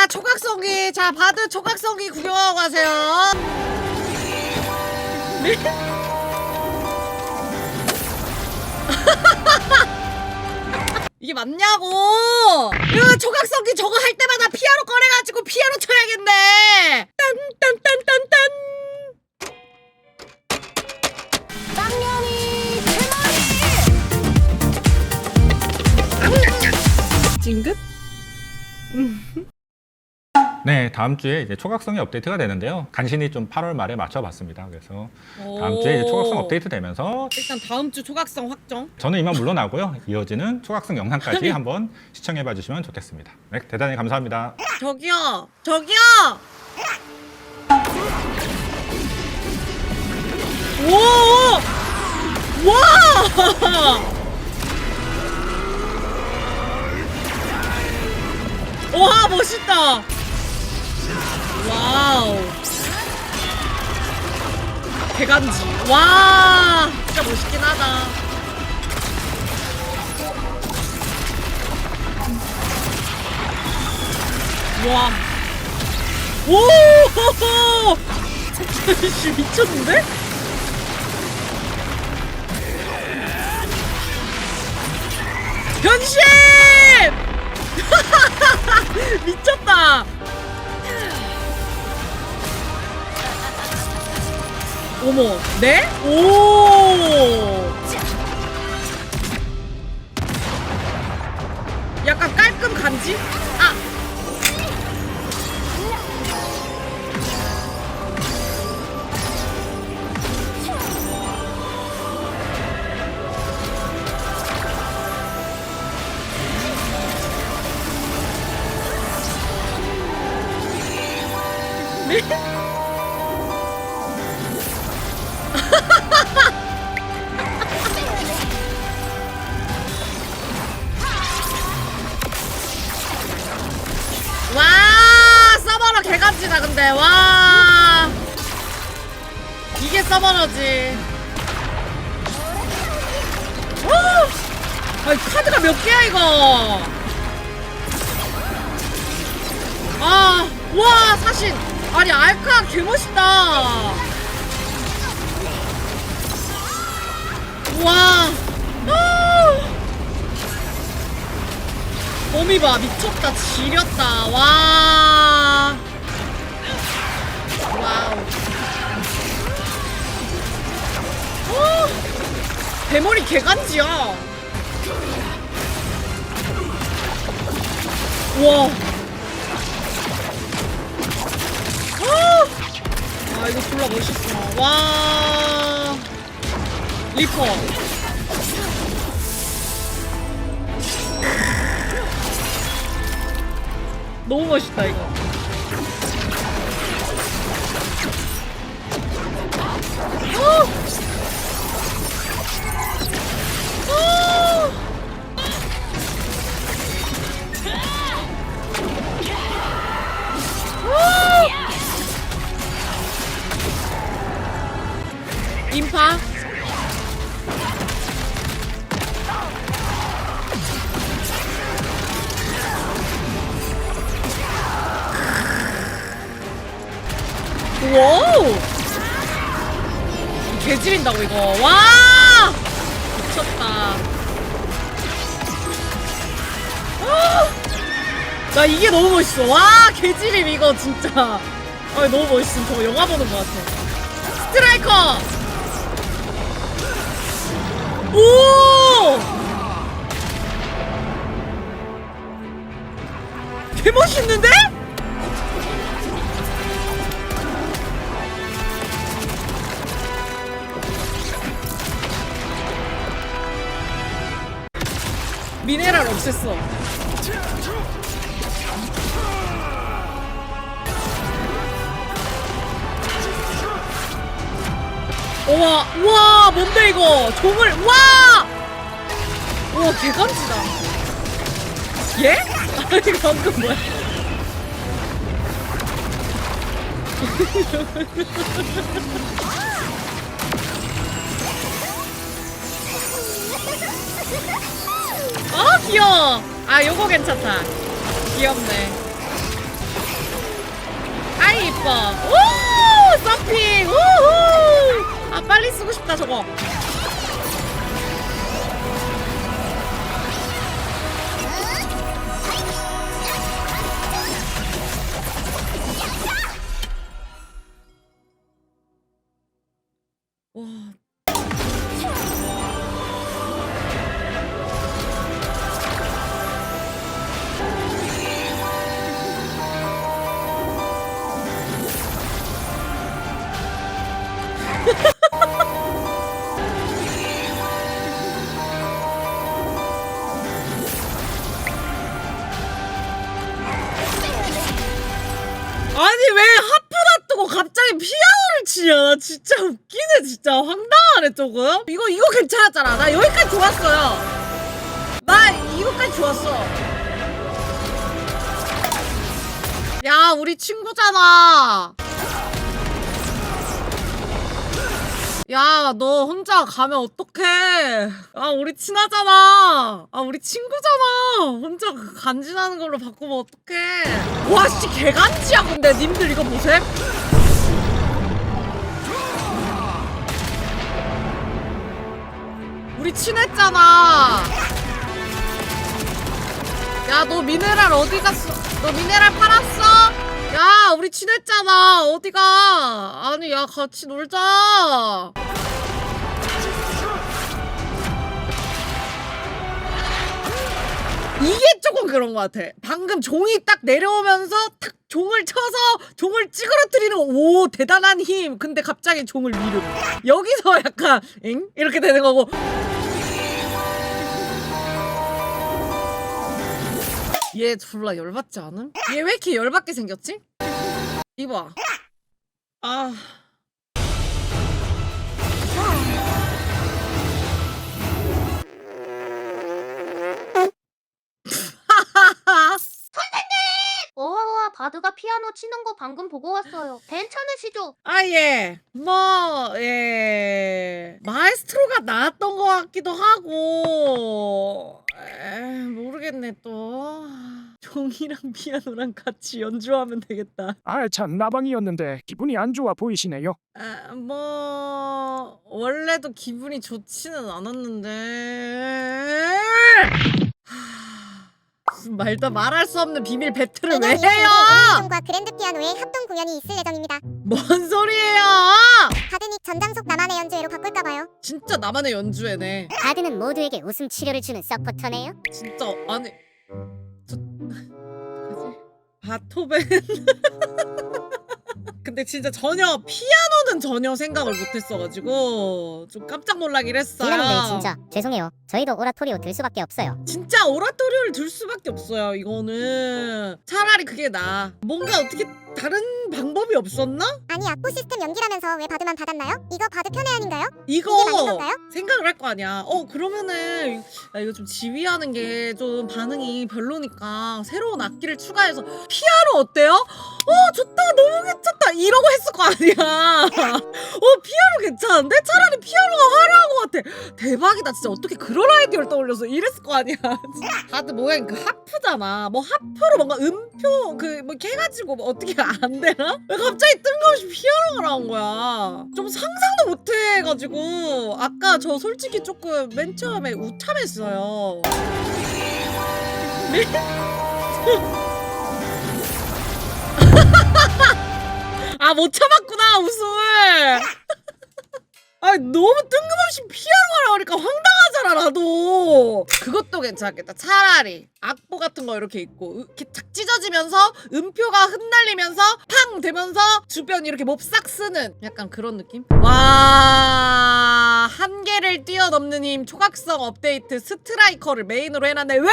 자 초각성기 자 바드 초각성기 구경하고 가세요 네? 이게 맞냐고 이거 초각성기 저거 할 때마다 피아노 꺼내가지고 피아노 쳐야겠네 딴딴딴딴딴 찡긋? 네, 다음 주에 이제 초각성이 업데이트가 되는데요. 간신히 좀 8월 말에 맞춰봤습니다. 그래서 다음 주에 이제 초각성 업데이트 되면서 일단 다음 주 초각성 확정 저는 이만 물러나고요. 이어지는 초각성 영상까지 한번 시청해봐 주시면 좋겠습니다. 네, 대단히 감사합니다. 저기요 저기요 오! 와! 와 멋있다 와우 대간지 와 진짜 멋있긴 하다 와. 오! 씨 미쳤는데? 변신! 미쳤다. 어머, 네? 오! 약간 깔끔 간지? 아! 개간지다 근데 와. 이게 서버너지. 어! 아니 카드가 몇 개야 이거? 아와 사실 아니 알카 개멋있다. 와. 아! 몸이 봐 미쳤다 지렸다. 와 와우. 어, 대머리 개간지야. 와. 아, 아 이거 졸라 멋있어 와. 리퍼. 너무 멋있다 이거 인파? 와우! 개지린다고 이거. 와! 미쳤다. 아! 나 이게 너무 멋있어. 와 개지림 이거 진짜. 아 너무 멋있음 저거 영화 보는 것 같아. 스트라이커 오 개멋있는데? 미네랄 없앴어. 우와, 우와, 와 뭔데 이거? 종을 와! 와 개감지다. 예? 아니 방금 뭐야? 아 귀여워. 아 요거 괜찮다. 귀엽네. 아이 이뻐. 오! 서피 빨리 쓰고 싶다 저거. 와 왜 하프 놔두고 갑자기 피아노를 치냐? 나 진짜 웃기네 진짜. 황당하네 조금. 이거 이거 괜찮았잖아. 나 여기까지 좋았어요. 나 이거까지 좋았어. 야 우리 친구잖아 야, 너 혼자 가면 어떡해. 아, 우리 친하잖아. 아, 우리 친구잖아. 혼자 그 간지나는 걸로 바꾸면 어떡해. 와, 씨, 개간지야, 근데. 님들 이거 보셈? 우리 친했잖아. 야, 너 미네랄 어디 갔어? 너 미네랄 팔았어? 야, 우리 친했잖아. 어디가? 아니, 야, 같이 놀자. 이게 조금 그런 것 같아. 방금 종이 딱 내려오면서 탁 종을 쳐서 종을 찌그러뜨리는 오 대단한 힘. 근데 갑자기 종을 위로. 여기서 약간 엥 이렇게 되는 거고. 얘 졸라 열받지 않음? 얘 왜 이렇게 열받게 생겼지? 이봐. 아. 바드가 피아노 치는 거 방금 보고 왔어요. 괜찮으시죠? 아, 예. 뭐, 예. 마에스트로가 나왔던 것 같기도 하고. 에, 모르겠네, 또. 종이랑 피아노랑 같이 연주하면 되겠다. 아, 참 나방이었는데 기분이 안 좋아 보이시네요. 아, 뭐, 원래도 기분이 좋지는 않았는데. 하, 무슨 말도 말할 수 없는 비밀 배틀을 왜 해요? 과 그랜드 피아노의 합동 공연이 있을 예정입니다. 뭔 소리예요? 바드닉 전장속 나만의 연주회로 바꿀까 봐요. 진짜 나만의 연주회네. 바드는 모두에게 웃음 치료를 주는 서포터네요. 진짜 아니 저? 바토벤 근데 진짜 전혀 피아노는 전혀 생각을 못했어가지고 좀 깜짝 놀라긴 했어요. 딜러님들 진짜 죄송해요. 저희도 오라토리오 들 수밖에 없어요. 진짜 오라토리오를 들 수밖에 없어요. 이거는 차라리 그게 나. 뭔가 어떻게 다른 방법이 없었나? 아니 악보 시스템 연기라면서 왜 바드만 받았나요? 이거 바드 편애 아닌가요? 이거 맞는 건가요? 생각을 할 거 아니야. 어 그러면은 야, 이거 좀 지휘하는 게 좀 반응이 별로니까 새로운 악기를 추가해서 피아노 어때요? 어 좋다 너무 괜찮다 이러고 했을 거 아니야. 어 피아노 괜찮은데 차라리 피아노가 화려한 것 같아. 대박이다 진짜 어떻게 그런 아이디어를 떠올려서 이랬을 거 아니야. 다들 모양 그 하프잖아. 뭐 하프로 뭔가 음표 그 뭐 해가지고 뭐 어떻게 안 되나? 왜 갑자기 뜬금없이 피아노가 나온 거야? 좀 상상도 못 해가지고 아까 저 솔직히 조금 맨 처음에 우참했어요. 아 못 참았구나 웃음을. 아 너무 뜬금없이 피아노가 나오니까 황당하잖아 나도. 그것도 괜찮겠다. 차라리 악보 같은 거 이렇게 있고 이렇게 탁 찢어지면서 음표가 흩날리면서 팡 되면서 주변 이렇게 몹싹 쓰는 약간 그런 느낌? 와 한계를 뛰어넘는 힘 초각성 업데이트 스트라이커를 메인으로 해놨네 왜?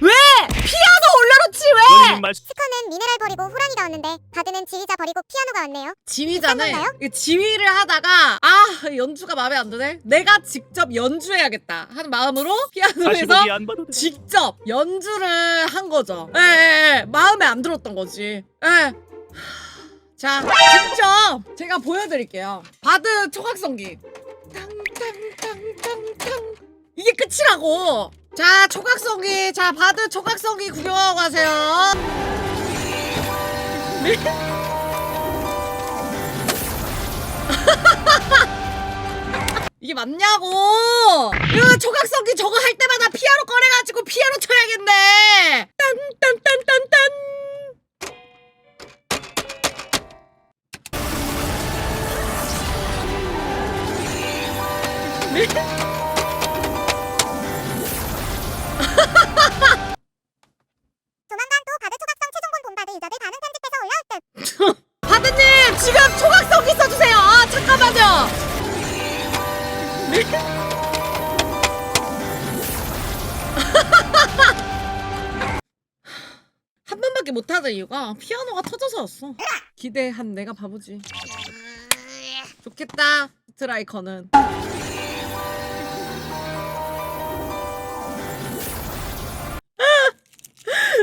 왜? 피아노 올려놓지 왜? 스커는 미네랄 버리고 호랑이가 왔는데 바드는 지휘자 버리고 피아노가 왔네요. 지휘자는? 이 지휘를 하다가 아 연주가 마음에 안 드네 내가 직접 연주해야겠다 하는 마음으로 피아노에서 직접 연주를 한 거죠 예, 예, 예. 마음에 안 들었던 거지 예. 자 직접 제가 보여드릴게요 바드 초각성기 탕탕탕탕탕 이게 끝이라고 자 초각성기 자 바드 초각성기 구경하고 가세요 네? 이게 맞냐고 이거 조각성기 저거 할 때마다 피아노 꺼내가지고 피아노 쳐야겠네 딴딴딴딴딴 네? 한 번밖에 못하던 이유가 피아노가 터져서였어. 기대한 내가 바보지. 좋겠다 스트라이커는.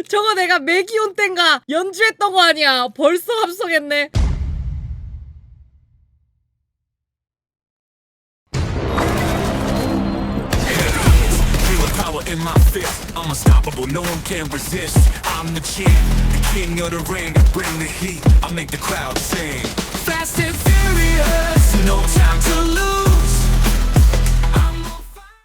저거 내가 메기온 땐가 연주했던 거 아니야. 벌써 합성했네 unstoppable, no one can resist. I'm the champ, the king of the ring. Bring the heat, I make the crowd sing. Fast and furious, no time to